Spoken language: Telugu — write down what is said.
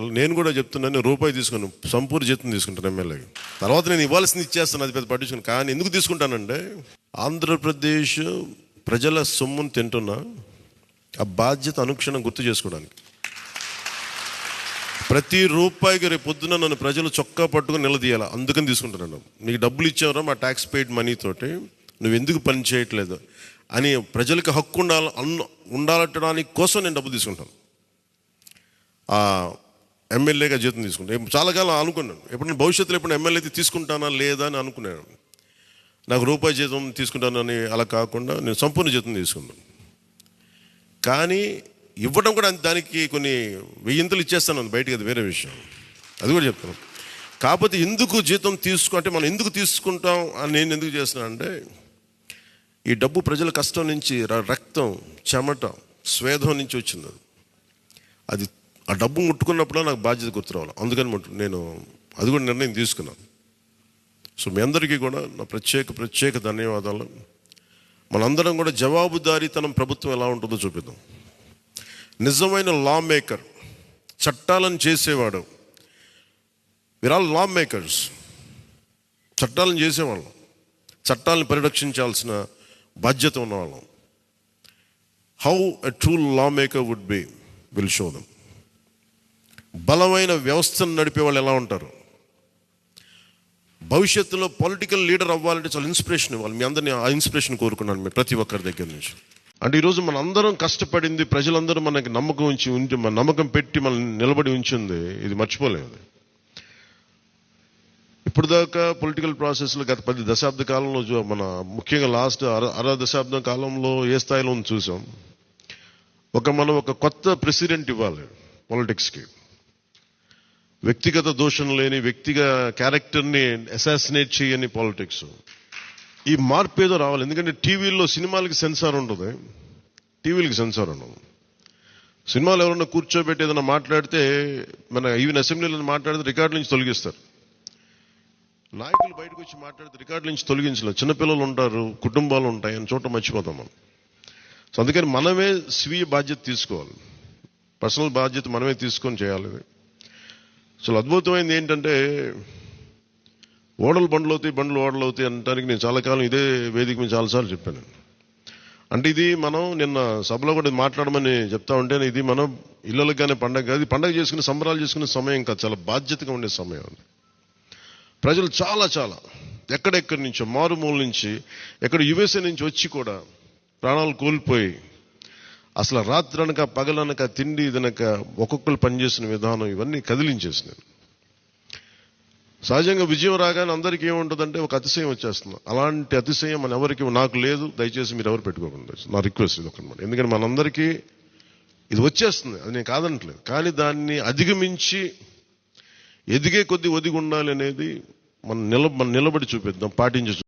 నేను కూడా చెప్తున్నాను రూపాయి తీసుకున్నాను సంపూర్ణ జీతం తీసుకుంటాను ఎమ్మెల్యేకి తర్వాత నేను ఇవ్వాల్సింది ఇచ్చేస్తాను అది పెద్ద పట్టించుకుని కానీ ఎందుకు తీసుకుంటానంటే ఆంధ్రప్రదేశ్ ప్రజల సొమ్మును తింటున్నా ఆ బాధ్యత అనుక్షణం గుర్తు చేసుకోవడానికి. ప్రతి రూపాయికి రేపు పొద్దున నన్ను ప్రజలు చొక్కా పట్టుకుని నిలదీయాలి? అందుకని తీసుకుంటున్నాను. నీకు డబ్బులు ఇచ్చావరా మా ట్యాక్స్ పెయిడ్ మనీతోటి నువ్వు ఎందుకు పని చేయట్లేదు? అని ప్రజలకు హక్కు ఉండాలి అన్న ఉండాలట్టడానికి కోసం నేను డబ్బు తీసుకుంటాను. ఎమ్మెల్యేగా జీతం తీసుకుంటాను చాలా కాలం అనుకున్నాను. ఎప్పుడైనా భవిష్యత్తులో ఎప్పుడు ఎమ్మెల్యే అయితే తీసుకుంటానా లేదా అని అనుకున్నాను. నాకు రూపాయి జీతం తీసుకుంటానని అలా కాకుండా నేను సంపూర్ణ జీతం తీసుకున్నాను. కానీ ఇవ్వడం కూడా దానికి కొన్ని వెయ్యింతలు ఇచ్చేస్తాను బయటికి అది వేరే విషయం. అది కూడా చెప్తాను కాకపోతే ఎందుకు జీతం తీసుకు అంటే మనం ఎందుకు తీసుకుంటాం అని నేను ఎందుకు చేస్తున్నాను అంటే ఈ డబ్బు ప్రజల కష్టం నుంచి రక్తం చెమట స్వేదం నుంచి వచ్చింది. అది. ఆ డబ్బు ముట్టుకున్నప్పుడు నాకు బాధ్యత గుర్తు రావాలి. అందుకని నేను అది కూడా నిర్ణయం తీసుకున్నాను. సో మీ అందరికీ కూడా నా ప్రత్యేక ప్రత్యేక ధన్యవాదాలు. మనందరం కూడా జవాబుదారీతనం ప్రభుత్వం ఎలా ఉంటుందో చూపిద్దాం. నిజమైన లా మేకర్ చట్టాలను చేసేవాడు. వీర్ ఆల్ లా మేకర్స్ చట్టాలను చేసేవాళ్ళం. చట్టాలను పరిరక్షించాల్సిన బాధ్యత ఉన్నవాళ్ళం. How a true lawmaker would be will show them బలమైన వ్యవస్థను నడిపే వాళ్ళు ఎలా ఉంటారు? భవిష్యత్తులో పొలిటికల్ లీడర్ అవ్వాలంటే చాలా ఇన్స్పిరేషన్ ఇవ్వాలి. మీ అందరినీ ఆ ఇన్స్పిరేషన్ కోరుకున్నాను మీరు ప్రతి ఒక్కరి దగ్గర నుంచి. అంటే ఈరోజు మన అందరం కష్టపడింది ప్రజలందరూ మనకి నమ్మకం ఉంచి ఉంచి మన నమ్మకం పెట్టి మనం నిలబడి ఉంచింది. ఇది మర్చిపోలేదు ఇప్పుడు దాకా పొలిటికల్ ప్రాసెస్లో గత పది దశాబ్ద కాలంలో మన ముఖ్యంగా లాస్ట్ అర అర దశాబ్దం కాలంలో ఏ స్థాయిలో ఉంది చూసాం. ఒక మనం ఒక కొత్త ప్రెసిడెంట్ ఇవ్వాలి పాలిటిక్స్కి వ్యక్తిగత దోషం లేని వ్యక్తిగా క్యారెక్టర్ని అసాసినేట్ చేయని పాలిటిక్స్. ఈ మార్పు ఏదో రావాలి. ఎందుకంటే టీవీల్లో సినిమాలకి సెన్సార్ ఉంటుంది టీవీలకి సెన్సార్ ఉండదు. సినిమాలు ఎవరన్నా కూర్చోబెట్టి ఏదైనా మాట్లాడితే మన ఈవెన్ అసెంబ్లీలో మాట్లాడితే రికార్డు నుంచి తొలగిస్తారు. నాయకులు బయటకు వచ్చి మాట్లాడితే రికార్డు నుంచి తొలగించలేదు చిన్నపిల్లలు ఉంటారు కుటుంబాలు ఉంటాయి అని చోట మర్చిపోతాం మనం. సో అందుకని మనమే స్వీయ బాధ్యత తీసుకోవాలి. పర్సనల్ బాధ్యత మనమే తీసుకొని చేయాలి. అసలు అద్భుతమైంది ఏంటంటే ఓడలు బండ్లు అవుతాయి బండ్లు ఓడలు అవుతాయి అనడానికి నేను చాలా కాలం ఇదే వేదిక మీద చాలాసార్లు చెప్పాను. అంటే ఇది మనం నిన్న సభలో కూడా మాట్లాడమని చెప్తా ఉంటే ఇది మనం ఇళ్ళకి కానీ పండగ కాదు పండగ చేసుకునే సంబరాలు చేసుకునే సమయం కాదు చాలా బాధ్యతగా ఉండే సమయం అది. ప్రజలు చాలా చాలా ఎక్కడెక్కడి నుంచో మారుమూల నుంచి ఎక్కడ యుఎస్ఏ నుంచి వచ్చి కూడా ప్రాణాలు కోల్పోయి అసలు రాత్రనక పగలనక తిండి ఇదనక ఒక్కొక్కరు పనిచేసిన విధానం ఇవన్నీ కదిలించేసినాయి. సహజంగా విజయం రాగానే అందరికీ ఏముంటుందంటే ఒక అతిశయం వచ్చేస్తుంది. అలాంటి అతిశయం మన ఎవరికి నాకు లేదు దయచేసి మీరు ఎవరు పెట్టుకోకుండా. నా రిక్వెస్ట్ ఇది ఒకనమాట ఎందుకంటే మనందరికీ ఇది వచ్చేస్తుంది. అది నేను కాదనట్లేదు కానీ దాన్ని అధిగమించి ఎదిగే కొద్ది ఒదిగి ఉండాలి అనేది మనం నిల మనం నిలబడి చూపిద్దాం పాటించి